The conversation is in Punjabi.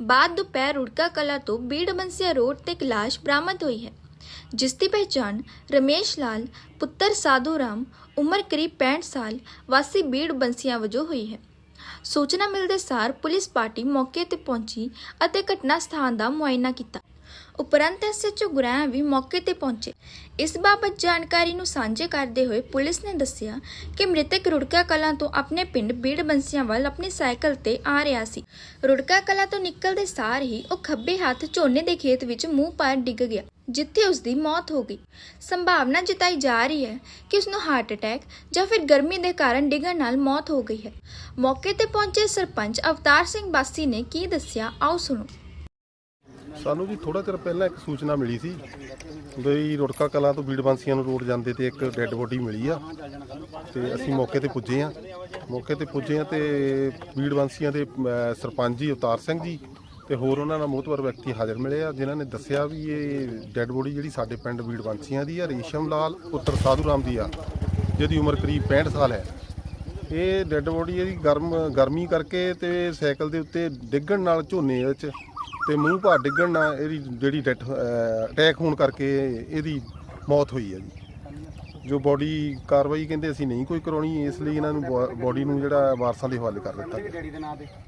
ਬਾਅਦ ਦੁਪਹਿਰ ਰੁੜਕਾ ਕਲਾ ਤੋਂ ਬੀੜ ਬੰਸੀਆ ਰੋਡ ਤੇ ਇੱਕ ਲਾਸ਼ ਬਰਾਮਦ ਹੋਈ ਹੈ, ਜਿਸ ਦੀ ਪਹਿਚਾਣ ਰਮੇਸ਼ ਲਾਲ, ਪੁੱਤਰ ਸਾਧੂ ਰਾਮ, ਉਮਰ ਕਰੀਬ 65 ਸਾਲ, ਵਾਸੀ ਬੀੜ ਬੰਸੀਆਂ ਵਜੋਂ ਹੋਈ ਹੈ। ਸੂਚਨਾ ਮਿਲਦੇ ਸਾਰ ਪੁਲਿਸ ਪਾਰਟੀ ਮੌਕੇ ਤੇ ਪਹੁੰਚੀ ਅਤੇ ਘਟਨਾ ਸਥਾਨ ਦਾ ਮੁਆਇਨਾ ਕੀਤਾ। ਉਪਰੰਤ ਐਸਐਚਓ ਗੁਰਾਇਆ ਵੀ ਮੌਕੇ ਤੇ ਪਹੁੰਚੇ। ਇਸ ਬਾਬਤ ਜਾਣਕਾਰੀ ਨੂੰ ਸਾਂਝੇ ਕਰਦੇ ਹੋਏ ਪੁਲਿਸ ਨੇ ਦੱਸਿਆ ਕਿ ਮ੍ਰਿਤਕ ਰੁੜਕਾ ਕਲਾਂ ਤੋਂ ਆਪਣੇ ਪਿੰਡ ਬੀੜ ਬੰਸੀਆਂ ਵੱਲ ਆਪਣੀ ਸਾਈਕਲ ਤੇ ਆ ਰਿਹਾ ਸੀ। ਰੁੜਕਾ ਕਲਾਂ ਤੋਂ ਨਿਕਲਦੇ ਸਾਰ ਹੀ ਉਹ ਖੱਬੇ ਹੱਥ ਝੋਨੇ ਦੇ ਖੇਤ ਵਿੱਚ ਮੂੰਹ ਪਾਰ ਡਿੱਗ ਗਿਆ, ਜਿੱਥੇ ਉਸ ਦੀ ਮੌਤ ਹੋ ਗਈ। ਸੰਭਾਵਨਾ ਜਤਾਈ ਜਾ ਰਹੀ ਹੈ ਕਿ ਉਸ ਨੂੰ ਹਾਰਟ ਅਟੈਕ ਜਾਂ ਫਿਰ ਗਰਮੀ ਦੇ ਕਾਰਨ ਡਿੱਗਣ ਨਾਲ ਮੌਤ ਹੋ ਗਈ ਹੈ। ਮੌਕੇ ਤੇ ਪਹੁੰਚੇ ਸਰਪੰਚ ਅਵਤਾਰ ਸਿੰਘ ਬਾਸੀ ਨੇ ਕੀ ਦੱਸਿਆ, ਆਓ ਸੁਣੋ। ਸਾਨੂੰ ਜੀ ਥੋੜਾ ਚਿਰ ਪਹਿਲਾਂ ਇੱਕ ਸੂਚਨਾ ਮਿਲੀ ਸੀ ਬਈ ਰੁੜਕਾ ਕਲਾਂ ਤੋਂ ਬੀੜ ਬੰਸੀਆਂ ਨੂੰ ਰੋਡ ਜਾਂਦੇ ਤੇ ਇੱਕ ਡੈੱਡ ਬੋਡੀ ਮਿਲੀ ਆ ਤੇ ਅਸੀਂ ਮੌਕੇ ਤੇ ਪੁੱਜੇ ਆ ਮੌਕੇ ਤੇ ਪੁੱਜੇ ਆ ਤੇ ਬੀੜ ਬੰਸੀਆਂ ਦੇ ਸਰਪੰਚ ਜੀ ਅਵਤਾਰ ਸਿੰਘ ਜੀ ਤੇ ਹੋਰ ਉਹਨਾਂ ਨਾਲ ਮੋਹਤਵਰ ਵਿਅਕਤੀ ਹਾਜ਼ਰ ਮਿਲੇ ਆ, ਜਿਨ੍ਹਾਂ ਨੇ ਦੱਸਿਆ ਵੀ ਇਹ ਡੈੱਡ ਬੋਡੀ ਜਿਹੜੀ ਸਾਡੇ ਪਿੰਡ ਬੀੜ ਬੰਸੀਆਂ ਦੀ ਆ, ਰੇਸ਼ਮ ਲਾਲ ਪੁੱਤਰ ਸਾਧੂ ਰਾਮ ਦੀ ਆ, ਜਿਹਦੀ ਉਮਰ ਕਰੀਬ 65 ਸਾਲ ਹੈ। ਇਹ ਡੈੱਡ ਬੋਡੀ ਇਹਦੀ ਗਰਮ, ਗਰਮੀ ਕਰਕੇ ਤੇ ਸਾਈਕਲ ਦੇ ਉੱਤੇ ਡਿੱਗਣ ਨਾਲ ਝੋਨੇ ਵਿੱਚ ਤੇ ਮੂੰਹ ਭਾਰ ਡਿੱਗਣ ਨਾਲ ਇਹਦੀ ਜਿਹੜੀ ਡੈਥ ਅਟੈਕ ਹੋਣ ਕਰਕੇ ਇਹਦੀ ਮੌਤ ਹੋਈ ਹੈ ਜੀ। ਜੋ ਬੋਡੀ ਕਾਰਵਾਈ ਕਹਿੰਦੇ ਅਸੀਂ ਨਹੀਂ ਕੋਈ ਕਰਾਉਣੀ, ਇਸ ਲਈ ਇਹਨਾਂ ਨੂੰ ਬੋਡੀ ਨੂੰ ਜਿਹੜਾ ਵਾਰਸਾਂ ਦੇ ਹਵਾਲੇ ਕਰ ਦਿੱਤਾ ਗਿਆ।